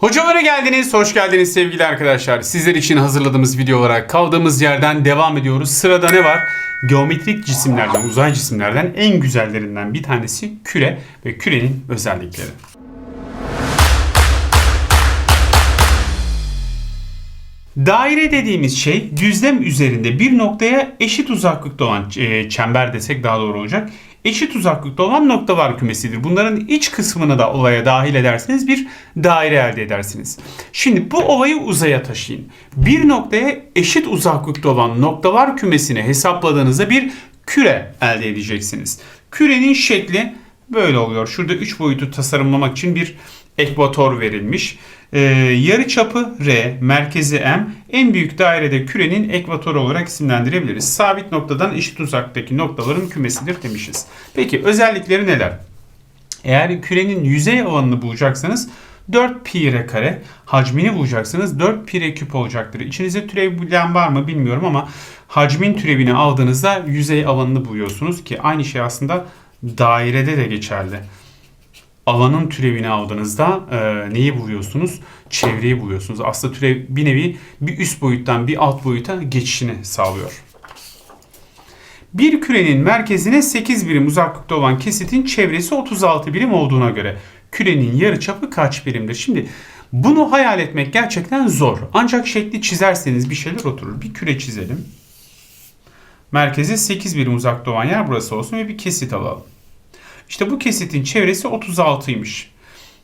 Hocamlara geldiniz, hoş geldiniz sevgili arkadaşlar. Sizler için hazırladığımız video olarak kaldığımız yerden devam ediyoruz. Sırada ne var? Geometrik cisimlerden, uzay cisimlerden en güzellerinden bir tanesi küre ve kürenin özellikleri. Daire dediğimiz şey düzlem üzerinde bir noktaya eşit uzaklıkta olan e, çember desek daha doğru olacak. Eşit uzaklıkta olan noktalar kümesidir. Bunların iç kısmını da olaya dahil ederseniz bir daire elde edersiniz. Şimdi bu olayı uzaya taşıyın. Bir noktaya eşit uzaklıkta olan noktalar kümesini hesapladığınızda bir küre elde edeceksiniz. Kürenin şekli böyle oluyor. Şurada 3 boyutu tasarımlamak için bir ekvator verilmiş. Ee, yarı çapı R, merkezi M, en büyük dairede kürenin ekvatoru olarak isimlendirebiliriz. Sabit noktadan eşit uzaktaki noktaların kümesidir demişiz. Peki özellikleri neler? Eğer kürenin yüzey alanını bulacaksanız 4 pi r kare hacmini bulacaksınız 4 pi r küp olacaktır. İçinizde türev bilen var mı bilmiyorum ama hacmin türevini aldığınızda yüzey alanını buluyorsunuz ki aynı şey aslında dairede de geçerli alanın türevini aldığınızda e, neyi buluyorsunuz? Çevreyi buluyorsunuz. Aslında türev bir nevi bir üst boyuttan bir alt boyuta geçişini sağlıyor. Bir kürenin merkezine 8 birim uzaklıkta olan kesitin çevresi 36 birim olduğuna göre kürenin yarıçapı kaç birimdir? Şimdi bunu hayal etmek gerçekten zor. Ancak şekli çizerseniz bir şeyler oturur. Bir küre çizelim. Merkeze 8 birim uzakta olan yer burası olsun ve bir kesit alalım. İşte bu kesitin çevresi 36'ymış.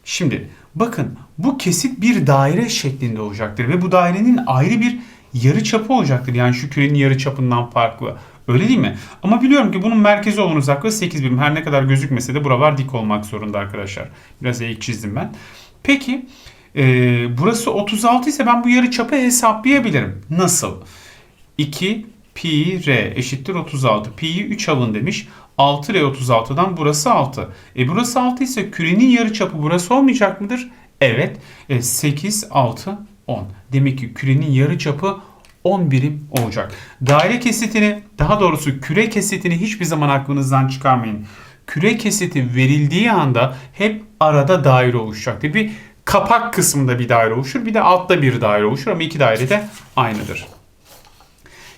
Şimdi bakın bu kesit bir daire şeklinde olacaktır ve bu dairenin ayrı bir yarı çapı olacaktır. Yani şu kürenin yarı çapından farklı. Öyle değil mi? Ama biliyorum ki bunun merkezi olan uzaklığı 8 birim. Her ne kadar gözükmese de buralar dik olmak zorunda arkadaşlar. Biraz eğik çizdim ben. Peki e, burası 36 ise ben bu yarı çapı hesaplayabilirim. Nasıl? 2 pi r eşittir 36. Pi'yi 3 alın demiş. 6 r 36'dan burası 6. E burası 6 ise kürenin yarıçapı burası olmayacak mıdır? Evet. E 8, 6, 10. Demek ki kürenin yarıçapı 10 birim olacak. Daire kesitini, daha doğrusu küre kesitini hiçbir zaman aklınızdan çıkarmayın. Küre kesiti verildiği anda hep arada daire oluşacaktır. Bir kapak kısmında bir daire oluşur, bir de altta bir daire oluşur ama iki daire de aynıdır.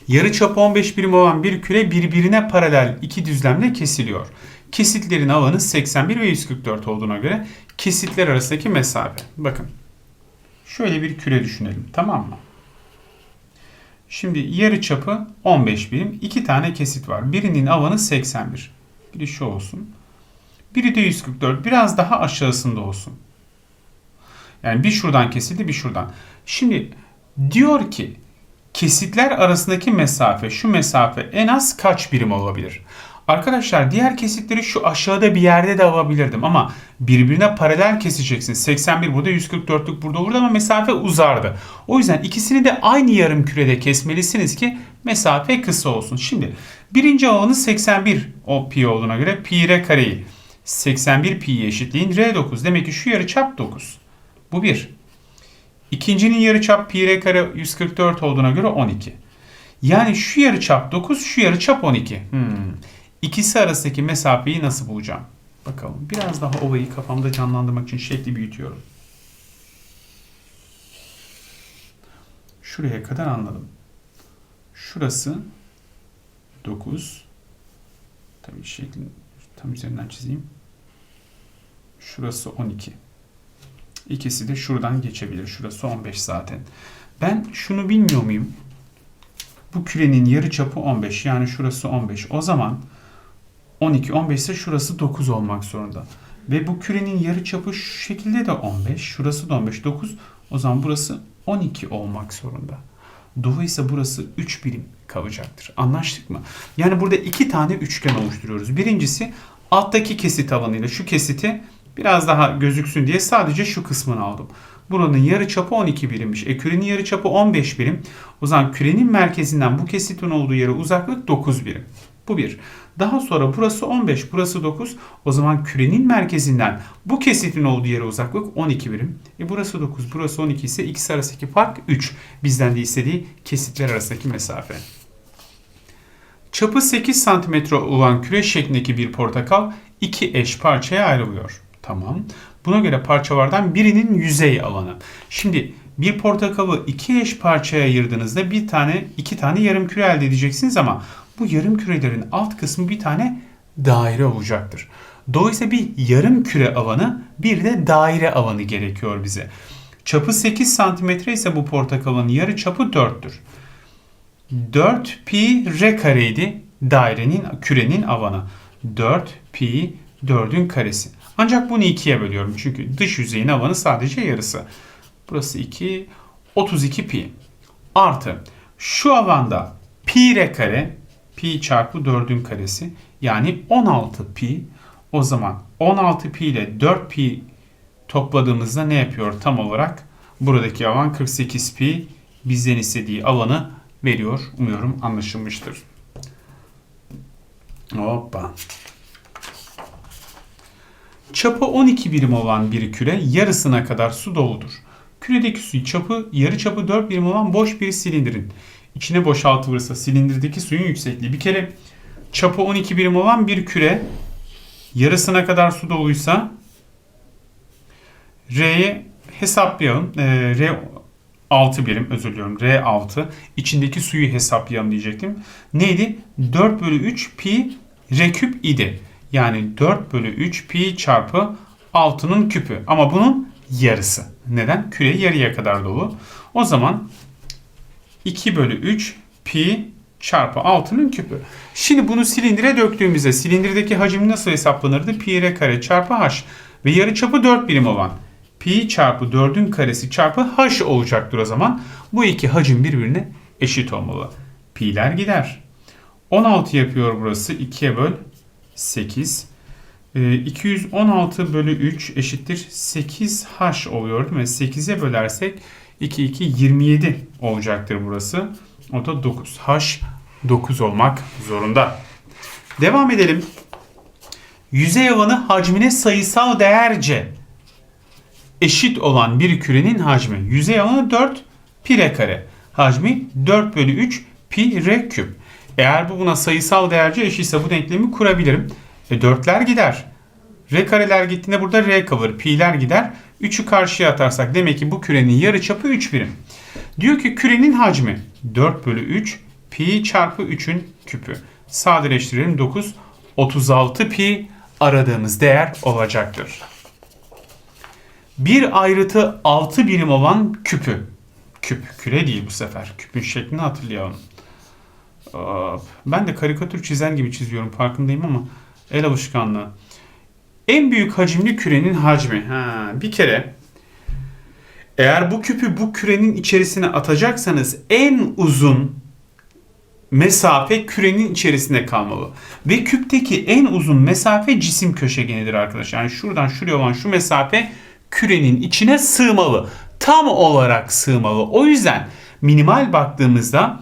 Yarı çapı 15 birim olan bir küre birbirine paralel iki düzlemle kesiliyor. Kesitlerin alanı 81 ve 144 olduğuna göre kesitler arasındaki mesafe. Bakın. Şöyle bir küre düşünelim. Tamam mı? Şimdi yarı çapı 15 birim. iki tane kesit var. Birinin alanı 81. Biri şu olsun. Biri de 144. Biraz daha aşağısında olsun. Yani bir şuradan kesildi bir şuradan. Şimdi diyor ki kesitler arasındaki mesafe, şu mesafe en az kaç birim olabilir? Arkadaşlar diğer kesitleri şu aşağıda bir yerde de alabilirdim ama birbirine paralel keseceksin. 81 burada 144'lük burada burada ama mesafe uzardı. O yüzden ikisini de aynı yarım kürede kesmelisiniz ki mesafe kısa olsun. Şimdi birinci alanı 81 o pi olduğuna göre pi r kareyi 81 pi'ye eşitleyin r9. Demek ki şu yarı çap 9. Bu bir. İkincinin yarıçap pi r kare 144 olduğuna göre 12. Yani şu yarıçap 9, şu yarıçap 12. Hmm. İkisi arasındaki mesafeyi nasıl bulacağım? Bakalım. Biraz daha ovayı kafamda canlandırmak için şekli büyütüyorum. Şuraya kadar anladım. Şurası 9. Tabii şeklin tam üzerinden çizeyim. Şurası 12. İkisi de şuradan geçebilir. Şurası 15 zaten. Ben şunu bilmiyor muyum? Bu kürenin yarı çapı 15. Yani şurası 15. O zaman 12, 15 ise şurası 9 olmak zorunda. Ve bu kürenin yarı çapı şu şekilde de 15. Şurası da 15, 9. O zaman burası 12 olmak zorunda. Dolayısıyla burası 3 birim kalacaktır. Anlaştık mı? Yani burada iki tane üçgen oluşturuyoruz. Birincisi alttaki kesit alanıyla şu kesiti Biraz daha gözüksün diye sadece şu kısmını aldım. Buranın yarı çapı 12 birimmiş. E kürenin yarı çapı 15 birim. O zaman kürenin merkezinden bu kesitin olduğu yere uzaklık 9 birim. Bu bir. Daha sonra burası 15, burası 9. O zaman kürenin merkezinden bu kesitin olduğu yere uzaklık 12 birim. E burası 9, burası 12 ise ikisi arasındaki fark 3. Bizden de istediği kesitler arasındaki mesafe. Çapı 8 cm olan küre şeklindeki bir portakal iki eş parçaya ayrılıyor. Tamam. Buna göre parçalardan birinin yüzey alanı. Şimdi bir portakalı iki eş parçaya ayırdığınızda bir tane iki tane yarım küre elde edeceksiniz ama bu yarım kürelerin alt kısmı bir tane daire olacaktır. Dolayısıyla bir yarım küre alanı bir de daire alanı gerekiyor bize. Çapı 8 santimetre ise bu portakalın yarı çapı 4'tür. 4 pi r kareydi dairenin kürenin alanı. 4 pi 4'ün karesi. Ancak bunu ikiye bölüyorum çünkü dış yüzeyin alanı sadece yarısı. Burası 2 32 pi artı şu alanda pi r kare pi çarpı 4'ün karesi yani 16 pi o zaman 16 pi ile 4 pi topladığımızda ne yapıyor tam olarak? Buradaki alan 48 pi bizden istediği alanı veriyor. Umuyorum anlaşılmıştır. Hoppa. Çapı 12 birim olan bir küre yarısına kadar su doludur. Küredeki suyu çapı yarı çapı 4 birim olan boş bir silindirin içine boşaltılırsa silindirdeki suyun yüksekliği. Bir kere çapı 12 birim olan bir küre yarısına kadar su doluysa R'ye hesaplayalım. Ee, R 6 birim özür diliyorum. R 6 içindeki suyu hesaplayalım diyecektim. Neydi? 4 bölü 3 pi R küp idi. Yani 4 bölü 3 pi çarpı 6'nın küpü. Ama bunun yarısı. Neden? Küre yarıya kadar dolu. O zaman 2 bölü 3 pi çarpı 6'nın küpü. Şimdi bunu silindire döktüğümüzde silindirdeki hacim nasıl hesaplanırdı? Pi r kare çarpı h ve yarıçapı 4 birim olan pi çarpı 4'ün karesi çarpı h olacaktır o zaman. Bu iki hacim birbirine eşit olmalı. Pi'ler gider. 16 yapıyor burası. 2'ye böl 8. Ee, 216 bölü 3 eşittir 8h oluyor değil mi? 8'e bölersek 2 2 27 olacaktır burası. O da 9. H 9 olmak zorunda. Devam edelim. Yüzey alanı hacmine sayısal değerce eşit olan bir kürenin hacmi. Yüzey alanı 4 pi r kare. Hacmi 4 bölü 3 pi r küp. Eğer bu buna sayısal değerce eşitse bu denklemi kurabilirim. E 4'ler gider. R kareler gittiğinde burada R kalır. Pi'ler gider. 3'ü karşıya atarsak demek ki bu kürenin yarıçapı 3 birim. Diyor ki kürenin hacmi 4 bölü 3 pi çarpı 3'ün küpü. Sadeleştirelim 9. 36 pi aradığımız değer olacaktır. Bir ayrıtı 6 birim olan küpü. Küp, küre değil bu sefer. Küpün şeklini hatırlayalım. Ben de karikatür çizen gibi çiziyorum farkındayım ama el alışkanlığı. En büyük hacimli kürenin hacmi. Ha, bir kere eğer bu küpü bu kürenin içerisine atacaksanız en uzun mesafe kürenin içerisinde kalmalı. Ve küpteki en uzun mesafe cisim köşegenidir arkadaşlar. Yani şuradan şuraya olan şu mesafe kürenin içine sığmalı. Tam olarak sığmalı. O yüzden minimal baktığımızda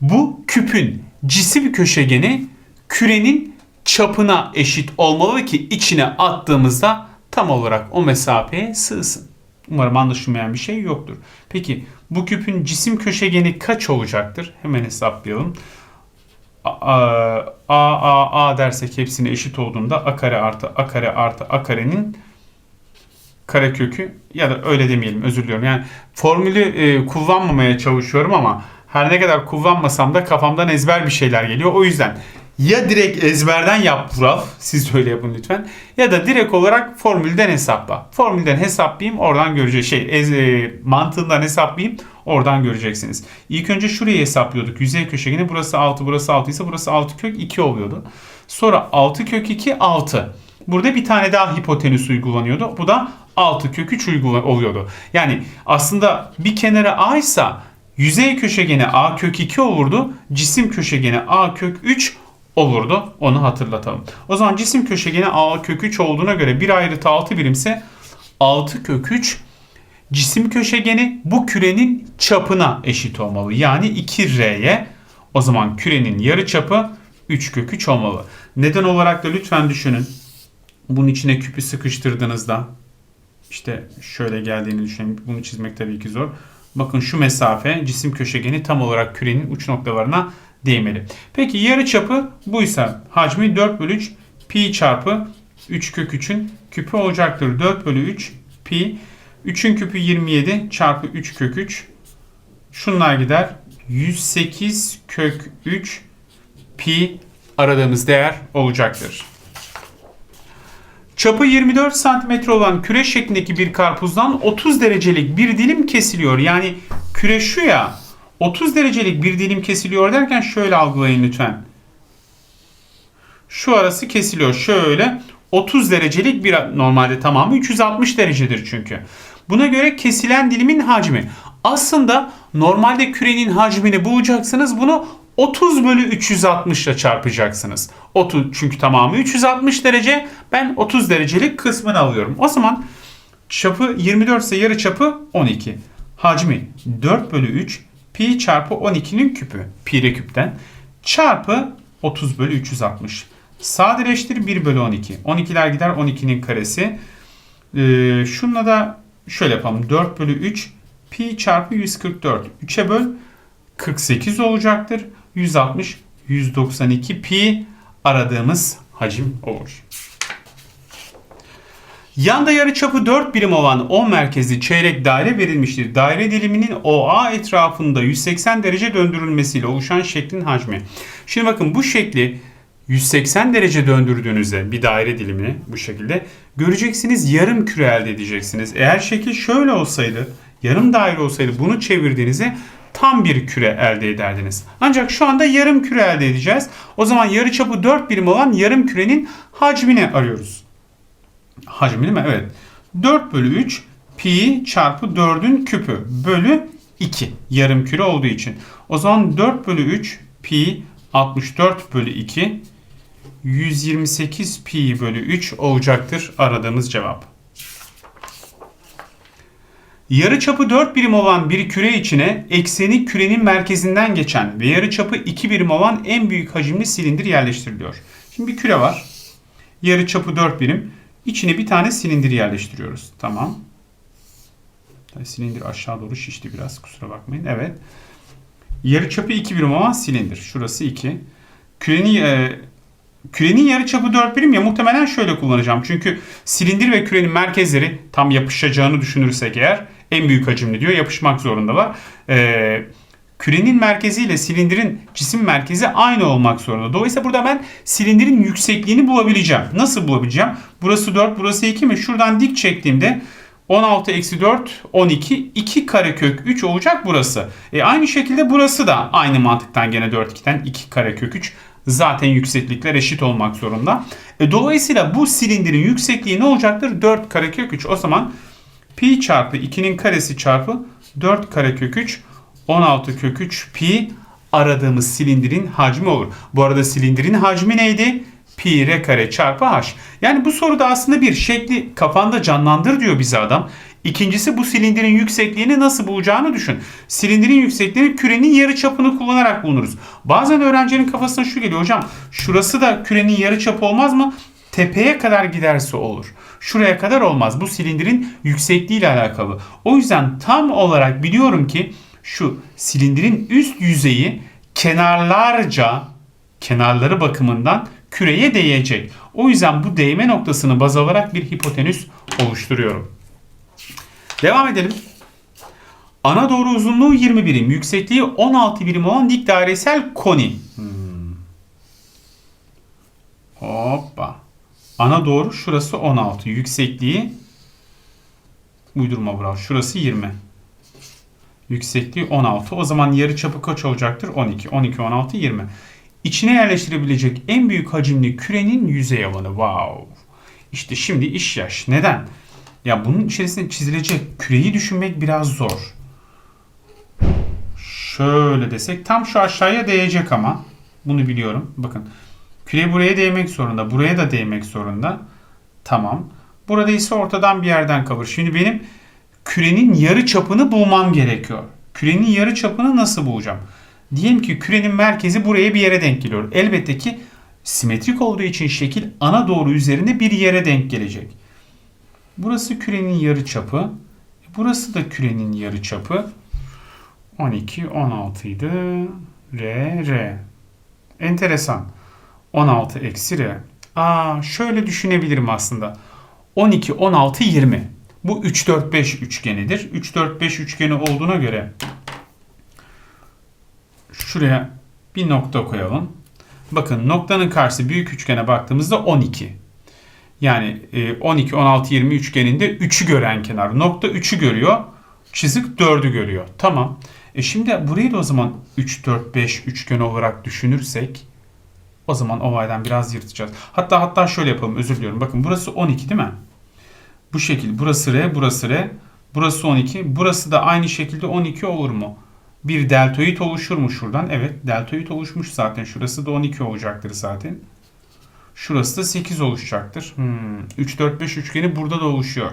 bu küpün cisim köşegeni kürenin çapına eşit olmalı ki içine attığımızda tam olarak o mesafeye sığsın. Umarım anlaşılmayan bir şey yoktur. Peki bu küpün cisim köşegeni kaç olacaktır? Hemen hesaplayalım. A, a, a, a dersek hepsine eşit olduğunda a kare artı a kare artı a karenin karekökü ya da öyle demeyelim özür diliyorum. Yani formülü e, kullanmamaya çalışıyorum ama her ne kadar kullanmasam da kafamdan ezber bir şeyler geliyor. O yüzden ya direkt ezberden yap Vural. Siz öyle yapın lütfen. Ya da direkt olarak formülden hesapla. Formülden hesaplayayım oradan göreceğiz. Şey ez, e, mantığından hesaplayayım oradan göreceksiniz. İlk önce şurayı hesaplıyorduk. Yüzey köşegeni burası 6 burası 6 ise burası 6 kök 2 oluyordu. Sonra 6 kök 2 6. Burada bir tane daha hipotenüs uygulanıyordu. Bu da 6 kök 3 oluyordu. Yani aslında bir kenara a ise yüzey köşegeni a kök 2 olurdu. Cisim köşegeni a kök 3 olurdu. Onu hatırlatalım. O zaman cisim köşegeni a kök 3 olduğuna göre bir ayrıtı 6 birimse 6 kök 3 cisim köşegeni bu kürenin çapına eşit olmalı. Yani 2R'ye o zaman kürenin yarı çapı 3 kök 3 olmalı. Neden olarak da lütfen düşünün. Bunun içine küpü sıkıştırdığınızda işte şöyle geldiğini düşünün. Bunu çizmek tabii ki zor. Bakın şu mesafe cisim köşegeni tam olarak kürenin uç noktalarına değmeli. Peki yarı çapı buysa hacmi 4 bölü 3 pi çarpı 3 kök 3'ün küpü olacaktır. 4 bölü 3 pi. 3'ün küpü 27 çarpı 3 kök 3. Şunlar gider. 108 kök 3 pi aradığımız değer olacaktır. Çapı 24 santimetre olan küre şeklindeki bir karpuzdan 30 derecelik bir dilim kesiliyor. Yani küre şu ya 30 derecelik bir dilim kesiliyor derken şöyle algılayın lütfen. Şu arası kesiliyor. Şöyle 30 derecelik bir normalde tamamı 360 derecedir çünkü. Buna göre kesilen dilimin hacmi. Aslında normalde kürenin hacmini bulacaksınız. Bunu 30 bölü 360 ile çarpacaksınız. 30 çünkü tamamı 360 derece. Ben 30 derecelik kısmını alıyorum. O zaman çapı 24 ise yarı çapı 12. Hacmi 4 bölü 3 pi çarpı 12'nin küpü. Pi ile küpten. Çarpı 30 bölü 360. Sadeleştir 1 bölü 12. 12'ler gider 12'nin karesi. Ee, şununla da şöyle yapalım. 4 bölü 3 pi çarpı 144. 3'e böl 48 olacaktır. 160, 192 pi aradığımız hacim olur. Yanda yarıçapı 4 birim olan O merkezli çeyrek daire verilmiştir. Daire diliminin OA etrafında 180 derece döndürülmesiyle oluşan şeklin hacmi. Şimdi bakın bu şekli 180 derece döndürdüğünüzde bir daire dilimini bu şekilde göreceksiniz yarım küre elde edeceksiniz. Eğer şekil şöyle olsaydı yarım daire olsaydı bunu çevirdiğinizde tam bir küre elde ederdiniz. Ancak şu anda yarım küre elde edeceğiz. O zaman yarıçapı 4 birim olan yarım kürenin hacmini arıyoruz. Hacmini mi? Evet. 4 bölü 3 pi çarpı 4'ün küpü bölü 2 yarım küre olduğu için. O zaman 4 bölü 3 pi 64 bölü 2 128 pi bölü 3 olacaktır aradığımız cevap. Yarıçapı 4 birim olan bir küre içine ekseni kürenin merkezinden geçen ve yarıçapı 2 birim olan en büyük hacimli silindir yerleştiriliyor. Şimdi bir küre var. Yarıçapı 4 birim. İçine bir tane silindir yerleştiriyoruz. Tamam. Silindir aşağı doğru şişti biraz kusura bakmayın. Evet. Yarıçapı 2 birim olan silindir. Şurası 2. Kürenin e, kürenin yarıçapı 4 birim ya muhtemelen şöyle kullanacağım. Çünkü silindir ve kürenin merkezleri tam yapışacağını düşünürsek eğer en büyük hacimli diyor. Yapışmak zorundalar. E, kürenin merkezi ile silindirin cisim merkezi aynı olmak zorunda. Dolayısıyla burada ben silindirin yüksekliğini bulabileceğim. Nasıl bulabileceğim? Burası 4, burası 2 mi? Şuradan dik çektiğimde 16 eksi 4, 12, 2 karekök 3 olacak burası. E aynı şekilde burası da aynı mantıktan gene 4 2'den 2 karekök 3. Zaten yükseklikler eşit olmak zorunda. E dolayısıyla bu silindirin yüksekliği ne olacaktır? 4 karekök 3. O zaman pi çarpı 2'nin karesi çarpı 4 karekök 3 16 kök 3 pi aradığımız silindirin hacmi olur. Bu arada silindirin hacmi neydi? Pi r kare çarpı h. Yani bu soruda aslında bir şekli kafanda canlandır diyor bize adam. İkincisi bu silindirin yüksekliğini nasıl bulacağını düşün. Silindirin yüksekliğini kürenin yarı çapını kullanarak bulunuruz. Bazen öğrencinin kafasına şu geliyor hocam şurası da kürenin yarı çapı olmaz mı? Tepeye kadar giderse olur. Şuraya kadar olmaz. Bu silindirin yüksekliği ile alakalı. O yüzden tam olarak biliyorum ki şu silindirin üst yüzeyi kenarlarca kenarları bakımından küreye değecek. O yüzden bu değme noktasını baz alarak bir hipotenüs oluşturuyorum. Devam edelim. Ana doğru uzunluğu 20 birim, yüksekliği 16 birim olan dik dairesel koni. Hmm. Hoppa. Ana doğru şurası 16. Yüksekliği uydurma bravo. Şurası 20. Yüksekliği 16. O zaman yarı çapı kaç olacaktır? 12. 12, 16, 20. İçine yerleştirebilecek en büyük hacimli kürenin yüzey alanı. Wow. İşte şimdi iş yaş. Neden? Ya bunun içerisinde çizilecek küreyi düşünmek biraz zor. Şöyle desek tam şu aşağıya değecek ama. Bunu biliyorum. Bakın. Küre buraya değmek zorunda. Buraya da değmek zorunda. Tamam. Burada ise ortadan bir yerden kalır. Şimdi benim kürenin yarı çapını bulmam gerekiyor. Kürenin yarı çapını nasıl bulacağım? Diyelim ki kürenin merkezi buraya bir yere denk geliyor. Elbette ki simetrik olduğu için şekil ana doğru üzerinde bir yere denk gelecek. Burası kürenin yarı çapı. Burası da kürenin yarı çapı. 12, 16 idi. R, R. Enteresan. 16 eksi R. Aa, şöyle düşünebilirim aslında. 12, 16, 20. Bu 3, 4, 5 üçgenidir. 3, 4, 5 üçgeni olduğuna göre şuraya bir nokta koyalım. Bakın noktanın karşısı büyük üçgene baktığımızda 12. Yani e, 12, 16, 20 üçgeninde 3'ü gören kenar. Nokta 3'ü görüyor. Çizik 4'ü görüyor. Tamam. E şimdi burayı da o zaman 3, 4, 5 üçgen olarak düşünürsek o zaman olaydan biraz yırtacağız. Hatta hatta şöyle yapalım özür diliyorum. Bakın burası 12 değil mi? Bu şekil. Burası R, burası R. Burası 12. Burası da aynı şekilde 12 olur mu? Bir deltoid oluşur mu şuradan? Evet deltoid oluşmuş zaten. Şurası da 12 olacaktır zaten. Şurası da 8 oluşacaktır. Hmm. 3, 4, 5 üçgeni burada da oluşuyor.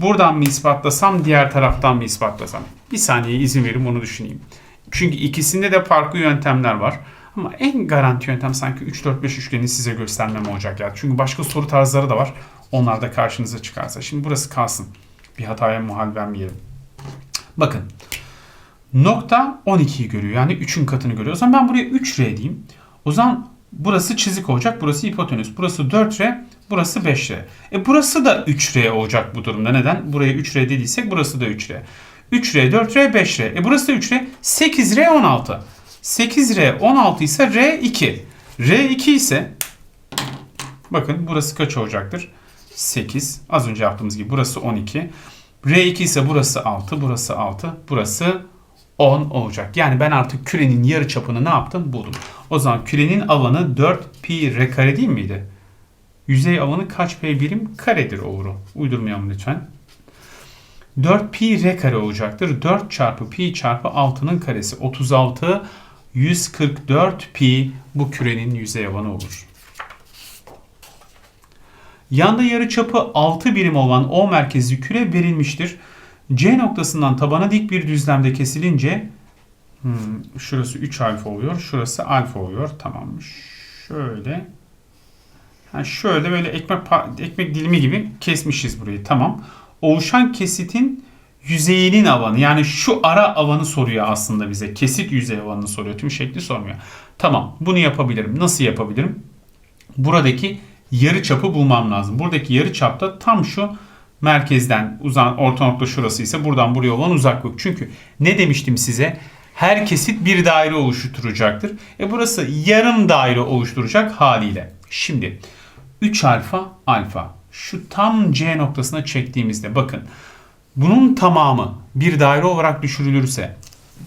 Buradan mı ispatlasam, diğer taraftan mı ispatlasam? Bir saniye izin verin onu düşüneyim. Çünkü ikisinde de farklı yöntemler var. Ama en garanti yöntem sanki 3, 4, 5 üçgenini size göstermem olacak ya. Çünkü başka soru tarzları da var. Onlar da karşınıza çıkarsa. Şimdi burası kalsın. Bir hataya muhal vermeyelim. Bakın. Nokta 12'yi görüyor. Yani 3'ün katını görüyor. O zaman ben buraya 3R diyeyim. O zaman burası çizik olacak. Burası hipotenüs. Burası 4R. Burası 5R. E burası da 3R olacak bu durumda. Neden? Buraya 3R dediysek burası da 3R. 3R, 4R, 5R. E burası da 3R. 8R, 16. 8R 16 ise R2. R2 ise bakın burası kaç olacaktır? 8. Az önce yaptığımız gibi burası 12. R2 ise burası 6, burası 6, burası 10 olacak. Yani ben artık kürenin yarı çapını ne yaptım? Buldum. O zaman kürenin alanı 4 pi r kare değil miydi? Yüzey alanı kaç pi birim karedir olur. Uydurmayalım lütfen. 4 pi r kare olacaktır. 4 çarpı pi çarpı 6'nın karesi 36 144 pi bu kürenin yüzey alanı olur. Yanda yarıçapı 6 birim olan O merkezli küre verilmiştir. C noktasından tabana dik bir düzlemde kesilince hmm, şurası 3 alfa oluyor. Şurası alfa oluyor. Tamam. Şöyle yani şöyle böyle ekmek ekmek dilimi gibi kesmişiz burayı. Tamam. Oluşan kesitin yüzeyinin alanı yani şu ara alanı soruyor aslında bize. Kesit yüzey alanını soruyor. Tüm şekli sormuyor. Tamam bunu yapabilirim. Nasıl yapabilirim? Buradaki yarı çapı bulmam lazım. Buradaki yarı çapta tam şu merkezden uzan orta nokta şurası ise buradan buraya olan uzaklık. Çünkü ne demiştim size? Her kesit bir daire oluşturacaktır. E burası yarım daire oluşturacak haliyle. Şimdi 3 alfa alfa şu tam C noktasına çektiğimizde bakın bunun tamamı bir daire olarak düşürülürse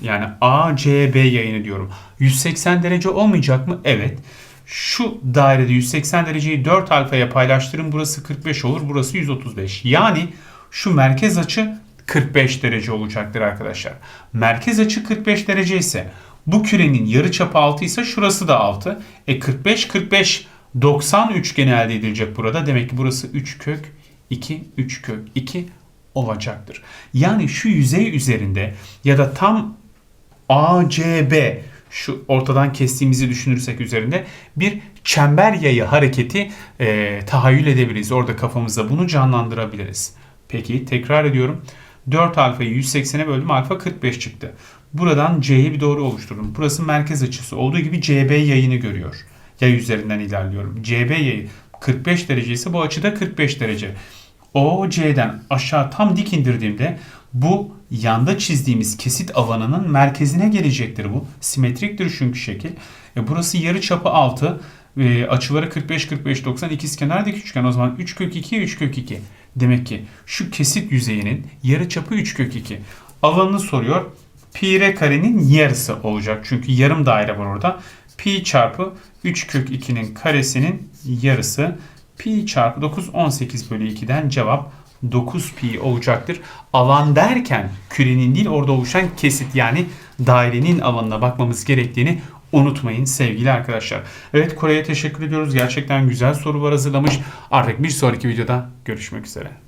yani ACB yayını diyorum. 180 derece olmayacak mı? Evet. Şu dairede 180 dereceyi 4 alfaya paylaştırın. Burası 45 olur. Burası 135. Yani şu merkez açı 45 derece olacaktır arkadaşlar. Merkez açı 45 derece ise bu kürenin yarı çapı 6 ise şurası da 6. E 45 45 90 üçgeni elde edilecek burada. Demek ki burası 3 kök 2 3 kök 2 olacaktır. Yani şu yüzey üzerinde ya da tam ACB şu ortadan kestiğimizi düşünürsek üzerinde bir çember yayı hareketi e, tahayyül edebiliriz. Orada kafamızda bunu canlandırabiliriz. Peki tekrar ediyorum. 4 alfayı 180'e böldüm. Alfa 45 çıktı. Buradan C'ye bir doğru oluşturdum. Burası merkez açısı. Olduğu gibi CB yayını görüyor. Yay üzerinden ilerliyorum. CB yayı 45 derece ise bu açıda 45 derece. OC'den aşağı tam dik indirdiğimde bu yanda çizdiğimiz kesit alanının merkezine gelecektir bu. Simetriktir çünkü şekil. E burası yarı çapı 6. E, açıları 45 45 90 ikizkenar dik üçgen. O zaman 3 kök 2 3 kök 2. Demek ki şu kesit yüzeyinin yarı çapı 3 kök 2. Alanını soruyor. Pi r karenin yarısı olacak. Çünkü yarım daire var orada. Pi çarpı 3 kök 2'nin karesinin yarısı. Pi çarpı 9 18 bölü 2'den cevap 9 pi olacaktır. Alan derken kürenin değil orada oluşan kesit yani dairenin alanına bakmamız gerektiğini unutmayın sevgili arkadaşlar. Evet Kore'ye teşekkür ediyoruz. Gerçekten güzel sorular hazırlamış. Artık bir sonraki videoda görüşmek üzere.